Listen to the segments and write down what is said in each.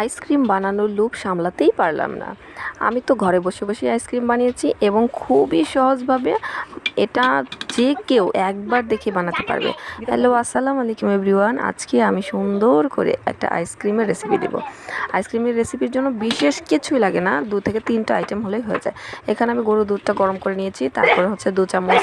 Ice cream বানানোর loop সামলাতেই পারলাম না। আমি তো ঘরে বসে বসে আইসক্রিম বানিয়েছি এবং খুবই সহজভাবে এটা যে কেউ একবার দেখে বানাতে পারবে। হ্যালো আসসালামু আলাইকুম এভরিওয়ান আজকে আমি সুন্দর করে একটা আইসক্রিমের রেসিপি দেব। আইসক্রিমের রেসিপির জন্য বিশেষ কিছুই লাগে না দু থেকে তিনটা আইটেম হলেই হয়ে যায়। এখানে আমি গরুর দুধটা গরম করে নিয়েছি তারপরে হচ্ছে দু চামচ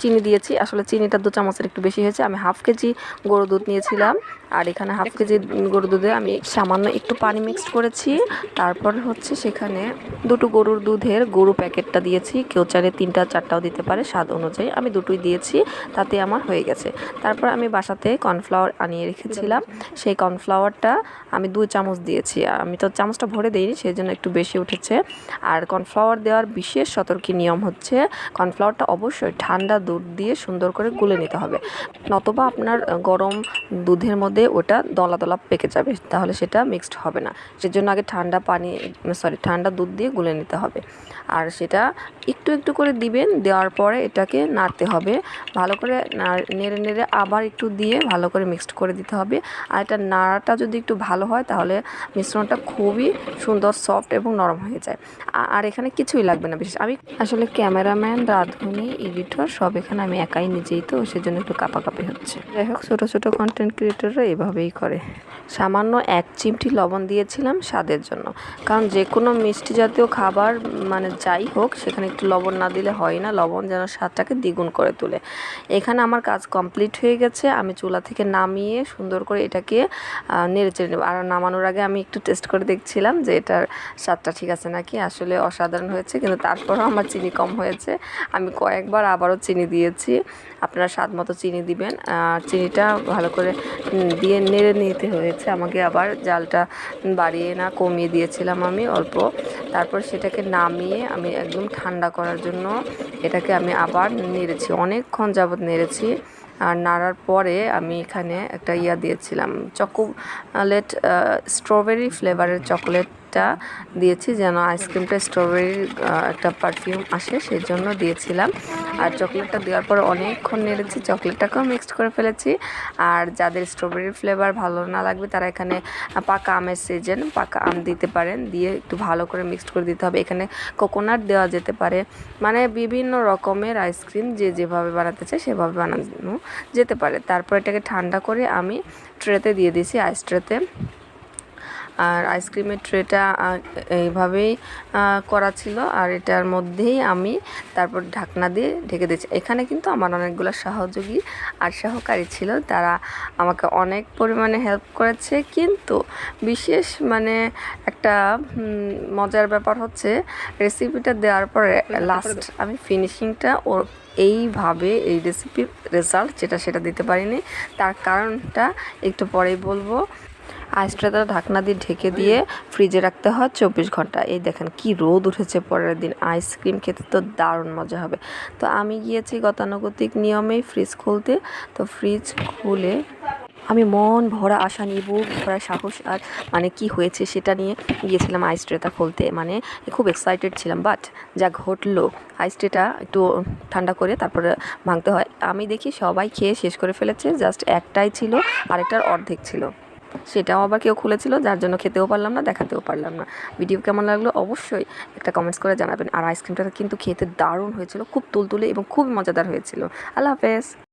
চিনি দিয়েছি। আসলে চিনিটা দু চামচের একটু বেশি হয়েছে আমি হাফ কেজি গরুর দুধ নিয়েছিলাম। আর এখানে হাফ কেজি গরুর দুধে আমি সামান্য একটু পানি মিক্সড করেছি। তারপর হচ্ছে সেখানে দুটো গরুর দুধের গরু প্যাকেটটা দিয়েছি। কেউ চাইলে তিনটা চারটাও দিতে পারে স্বাদ অনুযায়ী। আমি দুটোই দিয়েছি, তাতে আমার হয়ে গেছে। তারপর আমি বাসাতে কর্নফ্লাওয়ার আনিয়ে রেখেছিলাম। সেই কর্নফ্লাওয়ারটা আমি দু চামচ দিয়েছি। আমি তো চামচটা ভরে দিইনি সেই জন্য একটু বেশি উঠেছে। আর কর্নফ্লাওয়ার দেওয়ার বিশেষ সতর্কী নিয়ম হচ্ছে, কর্নফ্লাওয়ারটা অবশ্যই ঠান্ডা দুধ দিয়ে সুন্দর করে গুলে নিতে হবে। নতবা আপনার গরম দুধের মধ্যে ওটা দলা দলা পেকে যাবে, তাহলে সেটা মিক্সড হবে না। সেজন্য আগে ঠান্ডা পানি সরি ঠান্ডা দুধ দিয়ে গুলে নিতে হবে। আর সেটা একটু একটু করে দিবেন, দেওয়ার পরে এটাকে নাড়তে হবে। ভালো করে নাড়- নেড়ে নেড়ে আবার একটু দিয়ে ভালো করে মিক্সড করে দিতে হবে। আর এটা নাড়াটা যদি একটু ভালো হয় তাহলে মিশ্রণটা খুবই সুন্দর সফট এবং নরম হয়ে যায়। আর এখানে কিছুই লাগবে না বিশেষ। আমি আসলে ক্যামেরাম্যান, রাঁধুনি, এডিটর সব এখানে আমি একাই নিজেই তো, সেজন্য একটু কাপাকাপি হচ্ছে। যাই হোক, ছোটো ছোটো কন্টেন্ট ক্রিয়েটররা এভাবেই করে। সামান্য এক চিমটি লবণ দিয়েছিলাম স্বাদের জন্য। কারণ যে কোনো মিষ্টি জাতীয় খাবার মানে যাই হোক, সেখানে একটু লবণ না দিলে হয় না। লবণ যেন স্বাদটাকে দ্বিগুণ করে তোলে। এখানে আমার কাজ কমপ্লিট হয়ে গেছে। আমি চুলা থেকে নামিয়ে সুন্দর করে এটাকে নেড়ে চেড়ে নেব। আর নামানোর আগে আমি একটু টেস্ট করে দেখছিলাম যে এটার স্বাদটা ঠিক আছে নাকি। আসলে অসাধারণ হয়েছে, কিন্তু তারপরও আমার চিনি কম হয়েছে। আমি কয়েকবার আবারও চিনি দিয়েছি। আপনারা স্বাদ মতো চিনি দিবেন। আর চিনিটা ভালো করে দিয়ে নেড়ে নিতে হয়েছে আমাকে আবার, জালটা বাড়িয়ে না কমিয়ে দিয়েছিলাম আমি অল্প। তারপর সেটাকে নামিয়ে আমি একদম ঠান্ডা করার জন্য এটাকে আমি আবার নেড়েছি, অনেকক্ষণ যাবৎ নেড়েছি। আর নাড়ার পরে আমি এখানে একটা ইয়া দিয়েছিলাম, চকোলেট স্ট্রবেরি ফ্লেভারের চকোলেটটা দিয়েছি যেন আইসক্রিমটা স্ট্রবেরির একটা পারফিউম আসে সেই জন্য দিয়েছিলাম। আর চকলেটটা দেওয়ার পর অনেকক্ষণ নেড়েছি, চকলেটটাকেও মিক্সড করে ফেলেছি। আর যাদের স্ট্রবেরির ফ্লেভার ভালো না লাগবে, তারা এখানে পাকা আমের সিজন পাকা আম দিতে পারেন। দিয়ে একটু ভালো করে মিক্সড করে দিতে হবে। এখানে কোকোনাট দেওয়া যেতে পারে। মানে বিভিন্ন রকমের আইসক্রিম যে যেভাবে বানাতে চায়, সেভাবে বানানো যেতে পারে। তারপর এটাকে ঠান্ডা করে আমি ট্রেতে দিয়ে দিয়েছি। আইস ট্রেতে আর আইসক্রিমের ট্রেটা এইভাবেই করা ছিল। আর এটার মধ্যেই আমি তারপর ঢাকনা দিয়ে ঢেকে দিয়েছি। এখানে কিন্তু আমার অনেকগুলো সহযোগী আর সহকারী ছিল। তারা আমাকে অনেক পরিমাণে হেল্প করেছে। কিন্তু বিশেষ মানে একটা মজার ব্যাপার হচ্ছে রেসিপিটা দেওয়ার পরে লাস্ট আমি ফিনিশিংটা ওর এইভাবে, এই রেসিপির রেজাল্ট যেটা সেটা দিতে পারিনি। তার কারণটা একটু পরেই বলব। আইসটাটা ঢাকনা দিয়ে ঢেকে দিয়ে ফ্রিজে রাখতে হয় চব্বিশ ঘণ্টা। এই দেখেন কি রোদ উঠেছে পরের দিন। আইসক্রিম খেতে তো দারুণ মজা হবে। তো আমি গিয়েছি গতানুগতিক নিয়মেই ফ্রিজ খুলতে। তো ফ্রিজ খুলে আমি মন ভরা আশা নিয়ে বুক ভরা সাহস আর মানে কি হয়েছে সেটা নিয়ে গিয়েছিলাম আইস ট্রেটা খুলতে। মানে খুব এক্সাইটেড ছিলাম। বাট যা ঘটলো, আইস ট্রেটা একটু ঠান্ডা করে তারপরে ভাঙতে হয়। আমি দেখি সবাই খেয়ে শেষ করে ফেলেছে। জাস্ট একটাই ছিল, আরেকটার অর্ধেক ছিল। সেটাও আবার কেউ খুলেছিল, যার জন্য খেতেও পারলাম না, দেখাতেও পারলাম না। ভিডিও কেমন লাগল অবশ্যই একটা কমেন্টস করে জানাবেন। আর আইসক্রিমটা কিন্তু খেতে দারুণ হয়েছিল, খুব তুলতুলে এবং খুব মজাদার হয়েছিল। আল্লাহ হাফেজ।